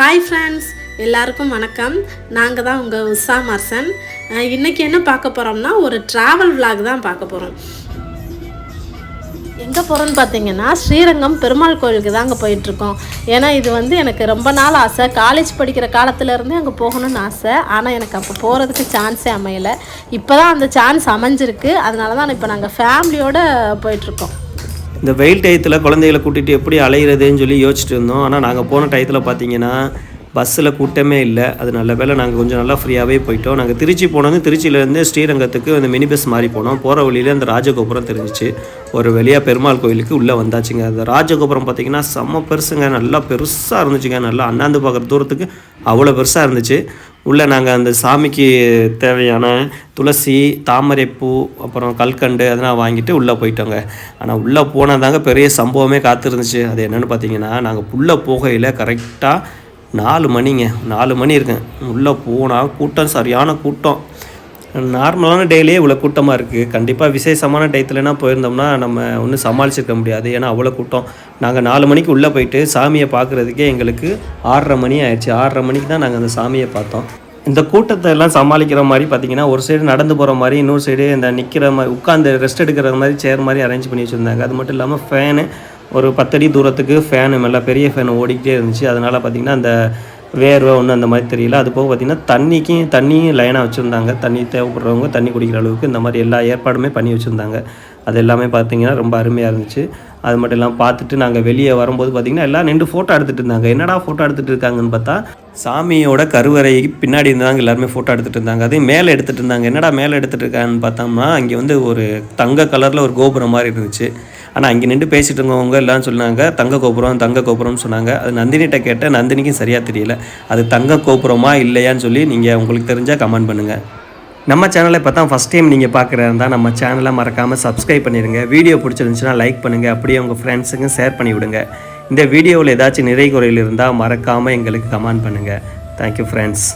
Hi friends எல்லாருக்கும் வணக்கம். நாங்கள் தான் உங்கள் உஷா மர்சன். இன்றைக்கி இன்னைக்கு என்ன பார்க்க போகிறோம்னா ஒரு ட்ராவல் vlog தான் பார்க்க போகிறோம் எங்கே போகிறோன்னு பார்த்தீங்கன்னா ஸ்ரீரங்கம் பெருமாள் கோயிலுக்கு தாங்க போயிட்டுருக்கோம். ஏன்னா இது வந்து எனக்கு ரொம்ப நாள் ஆசை. காலேஜ் படிக்கிற காலத்துலேருந்தே அங்கே போகணும்னு ஆசை. ஆனால் எனக்கு அப்போ போகிறதுக்கு சான்ஸே அமையலை. இப்போ தான் அந்த சான்ஸ் அமைஞ்சிருக்கு. அதனால தான் இப்போ நாங்கள் ஃபேமிலியோடு போயிட்டுருக்கோம். இந்த வெயில் டயத்தில் குழந்தைகளை கூட்டிகிட்டு எப்படி அலையிறதுன்னு சொல்லி யோசிச்சுட்டு இருந்தோம். ஆனால் நாங்கள் போன டயத்தில் பார்த்தீங்கன்னா பஸ்ஸில் கூட்டமே இல்லை. அது நல்ல வேலை நாங்கள் கொஞ்சம் நல்லா ஃப்ரீயாகவே போயிட்டோம். நாங்கள் திருச்சி போனது திருச்சியிலேருந்து ஸ்ரீரங்கத்துக்கு அந்த மினி பஸ் மாறி போனோம். போகிற வழியில் அந்த ராஜகோபுரம் தெரிஞ்சிச்சு. ஒரு வெளியாக பெருமாள் கோயிலுக்கு உள்ளே வந்தாச்சுங்க. அந்த ராஜகோபுரம் பார்த்திங்கன்னா செம்ம பெருசுங்க. நல்லா பெருசாக இருந்துச்சுங்க. நல்லா அண்ணாந்து பார்க்குற தூரத்துக்கு அவ்வளோ பெருசாக இருந்துச்சு. உள்ளே நாங்கள் அந்த சாமிக்கு தேவையான துளசி தாமரைப்பூ அப்புறம் கல்கண்டு அதெல்லாம் வாங்கிட்டு உள்ளே போயிட்டோங்க. ஆனால் உள்ளே போனதாங்க பெரிய சம்பவமே காத்திருந்துச்சு. அது என்னென்னு பார்த்தீங்கன்னா நாங்கள் உள்ளே போகையில் கரெக்டாக நாலு மணிங்க. நாலு மணி இருக்கேன் உள்ளே போனால் கூட்டம் சரியான கூட்டம். நார்மலான டேலேயே இவ்வளோ கூட்டமாக இருக்குது கண்டிப்பாக விசேஷமான டயத்துலனா போயிருந்தோம்னா நம்ம ஒன்றும் சமாளிச்சிருக்க முடியாது. ஏன்னா அவ்வளோ கூட்டம். நாங்கள் நாலு மணிக்கு உள்ளே போயிட்டு சாமியை பார்க்குறதுக்கே எங்களுக்கு ஆறரை மணி ஆயிடுச்சு. ஆறரை மணிக்கு தான் நாங்கள் அந்த சாமியை பார்த்தோம். இந்த கூட்டத்தை எல்லாம் சமாளிக்கிற மாதிரி பார்த்தீங்கன்னா ஒரு சைடு நடந்து போகிற மாதிரி இன்னொரு சைடு இந்த நிற்கிற மாதிரி உட்காந்து ரெஸ்ட் எடுக்கிற மாதிரி சேர் மாதிரி அரேஞ்ச் பண்ணி வச்சுருந்தாங்க. அது மட்டும் இல்லாமல் ஃபேனு ஒரு பத்தடி தூரத்துக்கு ஃபேனு நல்லா பெரிய ஃபேன் ஓடிக்கிட்டே இருந்துச்சு. அதனால் பார்த்தீங்கன்னா அந்த வேர்வை ஒன்றும் அந்த மாதிரி தெரியல. அது போக பார்த்திங்கன்னா தண்ணிக்கும் தண்ணியும் லைனாக வச்சுருந்தாங்க. தண்ணி தேவைப்படுறவங்க தண்ணி குடிக்கிற அளவுக்கு இந்த மாதிரி எல்லா ஏற்பாடுமே பண்ணி வச்சுருந்தாங்க. அது எல்லாமே பார்த்திங்கன்னா ரொம்ப அருமையாக இருந்துச்சு. அது மட்டும் இல்லாமல் பார்த்துட்டு நாங்கள் வெளியே வரும்போது பார்த்திங்கன்னா எல்லாம் நின்று ஃபோட்டோ எடுத்துகிட்டு இருந்தாங்க. என்னடா ஃபோட்டோ எடுத்துகிட்டு இருக்காங்கன்னு பார்த்தா சாமியோட கருவறைக்கு பின்னாடி இருந்தாங்க எல்லாருமே ஃபோட்டோ எடுத்துகிட்டு இருந்தாங்க. அதே மேலே எடுத்துகிட்டு இருந்தாங்க. என்னடா மேலே எடுத்துகிட்டு இருக்காங்கன்னு பார்த்தோம்னா அங்கே வந்து ஒரு தங்க கலரில் ஒரு கோபுரம் மாதிரி இருந்துச்சு. ஆனால் அங்கே நின்று பேசிட்டு இருந்தவங்க எல்லாம் சொன்னாங்க தங்க கோபுரம் தங்க கோபுரம்னு சொன்னாங்க. அது நந்தினிகிட்ட கேட்டேன் நந்தினிக்கும் சரியாக தெரியல. அது தங்க கோபுரமா இல்லையான்னு சொல்லி நீங்கள் உங்களுக்கு தெரிஞ்சால் கமெண்ட் பண்ணுங்கள் நம்ம சேனலை இப்போ தான் ஃபஸ்ட் டைம் நீங்கள் பார்க்குறதா இருந்தால் நம்ம சேனலை மறக்காமல் சப்ஸ்கிரைப் பண்ணிடுங்க வீடியோ பிடிச்சிருந்துச்சுன்னா லைக் பண்ணுங்கள் அப்படியே உங்கள் ஃப்ரெண்ட்ஸுக்கும் ஷேர் பண்ணி விடுங்க. இந்த வீடியோவில் ஏதாச்சும் நிறை குறையில் இருந்தால் மறக்காமல் எங்களுக்கு கமெண்ட் பண்ணுங்கள் தேங்க்யூ ஃப்ரெண்ட்ஸ்